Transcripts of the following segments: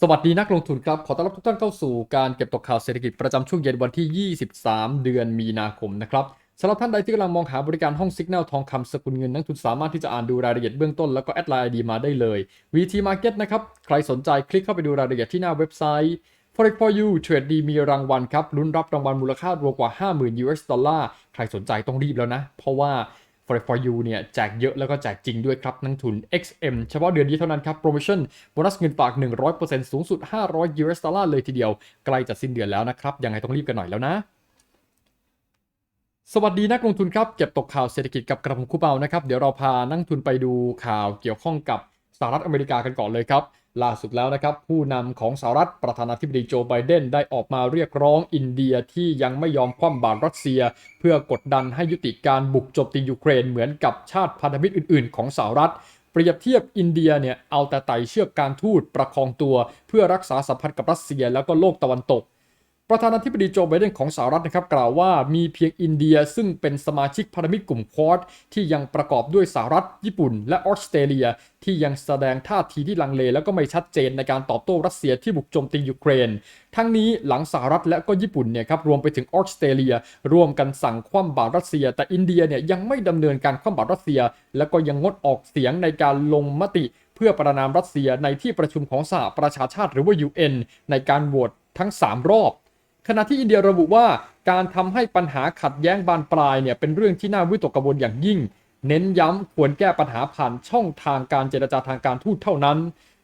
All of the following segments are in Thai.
สวัสดีนักลงทุนครับ ขอต้อนรับทุกท่านเข้าสู่การเก็บตกข่าวเศรษฐกิจประจำช่วงเย็นวันที่ 23 เดือนมีนาคมนะครับสำหรับท่านใดที่กำลังมองหาบริการห้อง Signal ทองคำสกุลเงินนักทุนสามารถที่จะอ่านดูรายละเอียดเบื้องต้นแล้วก็แอดไลน์ ID มาได้เลย VT Market นะครับ ใครสนใจคลิกเข้าไปดูรายละเอียดที่หน้าเว็บไซต์ Forex for you เทรดดีมีรางวัลครับลุ้นรับรางวัลมูลค่ารวมกว่า 50,000 US ดอลลาร์ใครสนใจต้องรีบแล้วนะ เพราะว่า f o r e for you เนี่ยแจกเยอะแล้วก็แจกจริงด้วยครับนักทุน XM เฉพาะเดือนนี้เท่านั้นครับ โปรโมชั่นโบนัสเงินฝาก 100%สูงสุด 500 US ดอลลาร์เลยทีเดียว ใกล้จะสิ้นเดือนแล้วนะครับ ยังไงต้องรีบกันหน่อยแล้วนะสวัสดีนักลงทุนครับ เก็บตกข่าวเศรษฐกิจกับกระผมคูเปานะครับ เดี๋ยวเราพานักทุนไปดูข่าวเกี่ยวข้องกับสหรัฐอเมริกากันก่อนเลยครับ ล่าสุดแล้วนะครับ ผู้นำของสหรัฐประธานาธิบดีโจไบเดนได้ออกมาเรียกร้องอินเดียที่ยังไม่ยอมคว่ำบาตรรัสเซีย เพื่อกดดันให้ยุติการบุกโจมตียูเครนเหมือนกับชาติพันธมิตรอื่น ๆ ของสหรัฐเปรียบเทียบอินเดียเนี่ยเอาแต่ไต่เชือกการทูตประคองตัว เพื่อรักษาสัมพันธ์กับรัสเซียแล้วก็โลกตะวันตก ประธานาธิบดีโจไบเดนของสหรัฐนะครับกล่าวว่ามีเพียงอินเดียซึ่งเป็นสมาชิกพันธมิตรกลุ่มควอดที่ยังประกอบด้วยสหรัฐ ญี่ปุ่น และออสเตรเลีย ที่ยังแสดงท่าทีที่ลังเล แล้วก็ไม่ชัดเจนในการตอบโต้รัสเซียที่บุกโจมตียูเครน ทั้งนี้หลังสหรัฐและก็ญี่ปุ่นเนี่ยครับรวมไปถึงออสเตรเลียร่วมกันสั่งคว่ำบาตรรัสเซีย แต่อินเดียเนี่ยยังไม่ดำเนินการคว่ำบาตรรัสเซีย แล้วก็ยังงดออกเสียงในการลงมติ เพื่อประนามรัสเซียในที่ประชุมของสหประชาชาติหรือว่า UN ในการโหวตทั้ง 3 รอบ ขณะที่อินเดียระบุว่าการทำให้ปัญหาขัดแย้งบานปลายเนี่ยเป็นเรื่องที่น่าวิตกกังวลอย่างยิ่ง เน้นย้ำควรแก้ปัญหาผ่านช่องทางการเจรจาทางการทูตเท่านั้น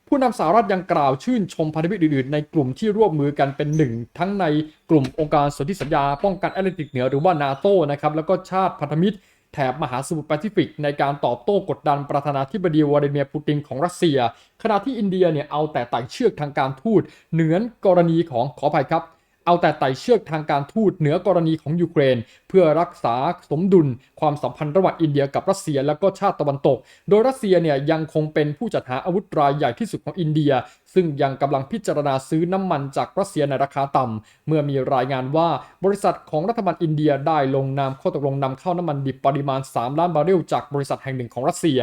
ผู้นำสหรัฐยังกล่าวชื่นชมพันธมิตรอื่นๆ ในกลุ่มที่ร่วมมือกันเป็นหนึ่ง ทั้งในกลุ่มองค์การสนธิสัญญาป้องกันแอตแลนติกเหนือหรือว่านาโตนะครับแล้วก็ชาติพันธมิตรแถบมหาสมุทรแปซิฟิกในการตอบโต้กดดันประธานาธิบดีวลาดิเมียร์ปูตินของรัสเซีย ขณะที่อินเดียเนี่ยเอาแต่ไต่เชือกทางการทูตเหนือกรณีของขออภัยครับ เอาแต่ไต่เชือกทางการทูตเหนือกรณีของยูเครน เพื่อรักษาสมดุลความสัมพันธ์ระหว่างอินเดียกับรัสเซียและก็ชาติตะวันตก โดยรัสเซียเนี่ยยังคงเป็นผู้จัดหาอาวุธรายใหญ่ที่สุดของอินเดีย ซึ่งยังกำลังพิจารณาซื้อน้ำมันจากรัสเซียในราคาต่ำเมื่อมีรายงานว่าบริษัทของรัฐบาลอินเดียได้ลงนามข้อตกลงนำเข้าน้ำมันดิบปริมาณ 3 ล้านบาร์เรลจากบริษัทแห่งหนึ่งของรัสเซีย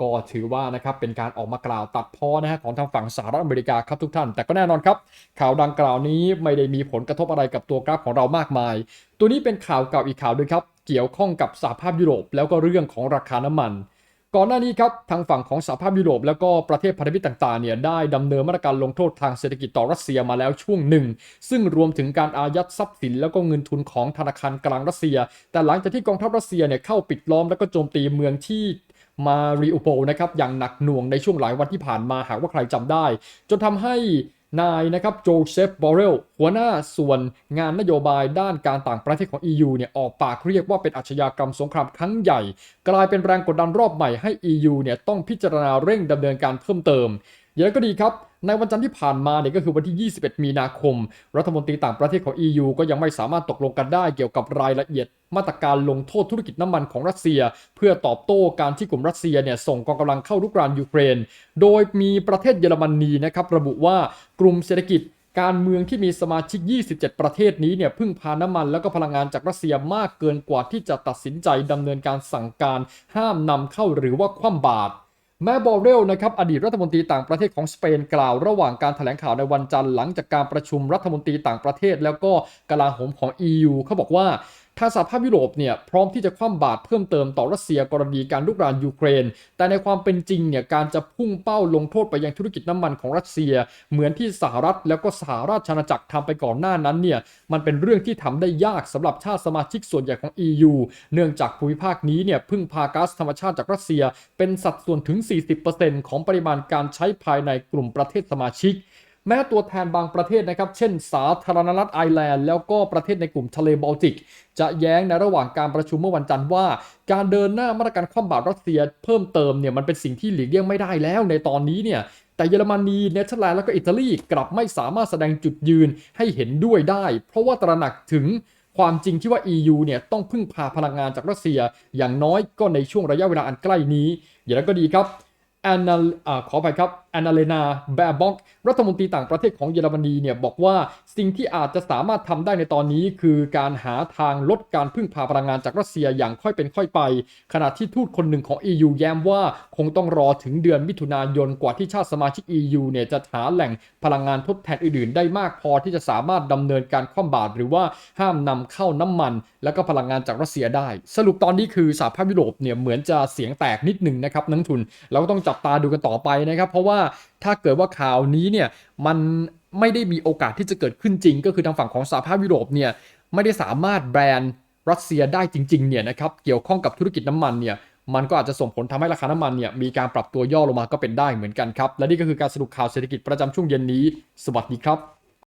ก็ถือว่านะครับเป็นการออกมากล่าวตัดพ้อนะฮะของทางฝั่งสหรัฐอเมริกาครับทุกท่าน แต่ก็แน่นอนครับข่าวดังกล่าวนี้ไม่ได้มีผลกระทบอะไรกับตัวกราฟของเรามากมาย ตัวนี้เป็นข่าวเก่าอีกข่าวด้วยครับเกี่ยวข้องกับสหภาพยุโรป แล้วก็เรื่องของราคาน้ำมัน ก่อนหน้านี้ครับทางฝั่งของสหภาพยุโรป แล้วก็ประเทศพันธมิตรต่างๆเนี่ยได้ดำเนินมาตรการลงโทษทางเศรษฐกิจต่อรัสเซียมาแล้วช่วงหนึ่ง ซึ่งรวมถึงการอายัดทรัพย์สินแล้วก็เงินทุนของธนาคารกลางรัสเซีย แต่หลังจากที่กองทัพรัสเซียเนี่ยเข้าปิดล้อมแล้วก็โจมตีเมืองที่ มาริอุโปนะครับอย่างหนักหน่วงในช่วงหลายวันที่ผ่านมาหากว่าใครจำได้ จนทำให้นายนะครับโจเซฟบอเรลหัวหน้าส่วนงานนโยบายด้านการต่างประเทศของ EU เนี่ยออกปากเรียกว่าเป็นอาชญากรรมสงครามครั้งใหญ่ กลายเป็นแรงกดดันรอบใหม่ให้ EU เนี่ยต้องพิจารณาเร่งดำเนินการเพิ่มเติมอย่างไรก็ดีครับในวันจันทร์ที่ผ่านมาเนี่ยก็คือวันที่ 21 มีนาคม รัฐมนตรีต่างประเทศของ EU ก็ยังไม่สามารถตกลงกันได้เกี่ยวกับรายละเอียดมาตรการลงโทษธุรกิจน้ำมันของรัสเซีย เพื่อตอบโต้การที่กลุ่มรัสเซียเนี่ยส่งกองกำลังเข้ารุกรานยูเครน โดยมีประเทศเยอรมนีนะครับระบุว่ากลุ่มเศรษฐกิจการเมืองที่มีสมาชิก 27 ประเทศนี้เนี่ยพึ่งพาน้ำมันแล้วก็พลังงานจากรัสเซียมากเกินกว่าที่จะตัดสินใจดำเนินการสั่งการห้ามนำเข้าหรือว่าคว่ำบาตร แม่บอเรลนะครับอดีตรัฐมนตรีต่างประเทศของสเปนกล่าวระหว่างการแถลงข่าวในวันจันทร์หลังจากการประชุมรัฐมนตรีต่างประเทศ แล้วก็กลาโหมของ EU เขาบอกว่า ทางสหภาพยุโรปเนี่ยพร้อมที่จะคว่ำบาตรเพิ่มเติมต่อรัสเซียกรณีการลุกรานยูเครน แต่ในความเป็นจริงเนี่ยการจะพุ่งเป้าลงโทษไปยังธุรกิจน้ำมันของรัสเซีย เหมือนที่สหรัฐแล้วก็สหราชอาณาจักรทำไปก่อนหน้านั้นเนี่ยมันเป็นเรื่องที่ทำได้ยากสำหรับชาติสมาชิกส่วนใหญ่ของ EU เนื่องจากภูมิภาคนี้เนี่ยพึ่งพาก๊าซธรรมชาติจากรัสเซีย เป็นสัดส่วนถึง 40%ของปริมาณการใช้ภายในกลุ่มประเทศสมาชิก แม้ตัวแทนบางประเทศนะครับ เช่น สาธารณรัฐไอร์แลนด์ แล้วก็ประเทศในกลุ่มทะเลบอลติก จะแย้งในระหว่างการประชุมเมื่อวันจันทร์ว่า การเดินหน้ามาตรการคว่ำบาตรรัสเซียเพิ่มเติมเนี่ยมันเป็นสิ่งที่หลีกเลี่ยงไม่ได้แล้วในตอนนี้เนี่ยแต่เยอรมนีเนเธอร์แลนด์แล้วก็อิตาลีกลับไม่สามารถแสดงจุดยืนให้เห็นด้วยได้ เพราะว่าตระหนักถึงความจริงที่ว่า EU เนี่ยต้องพึ่งพาพลังงานจากรัสเซีย อย่างน้อยก็ในช่วงระยะเวลาอันใกล้นี้ อย่างนั้นก็ดีครับแอนนาอ่าขอไปครับ แอนนาเลนาแบร์บ็อกรัฐมนตรีต่างประเทศของเยอรมนีเนี่ยบอกว่าสิ่งที่อาจจะสามารถทำได้ในตอนนี้ คือการหาทางลดการพึ่งพาพลังงานจากรัสเซียอย่างค่อยเป็นค่อยไป ขณะที่ทูตคนหนึ่งของ EU แย้มว่าคงต้องรอถึงเดือนมิถุนายนกว่าที่ชาติสมาชิก EU เนี่ยจะหาแหล่งพลังงานทดแทนอื่นๆ ได้มากพอที่จะสามารถดำเนินการคว่ำบาตรหรือว่าห้ามนำเข้าน้ำมัน แล้วก็พลังงานจากรัสเซียได้ สรุปตอนนี้คือสหภาพยุโรปเนี่ยเหมือนจะเสียงแตกนิดหนึ่งนะครับนักทุนเราก็ต้องจับตาดูกันต่อไปนะครับ เพราะว่าถ้าเกิดว่าข่าวนี้เนี่ยมันไม่ได้มีโอกาสที่จะเกิดขึ้นจริง ก็คือทางฝั่งของสหภาพยุโรปเนี่ยไม่ได้สามารถแบรนด์รัสเซียได้จริงๆเนี่ยนะครับเกี่ยวข้องกับธุรกิจน้ำมันเนี่ยมันก็อาจจะส่งผลทำให้ราคาน้ำมันเนี่ยมีการปรับตัวย่อลงมาก็เป็นได้เหมือนกันครับ และนี่ก็คือการสรุปข่าวเศรษฐกิจประจำช่วงเย็นนี้ สวัสดีครับ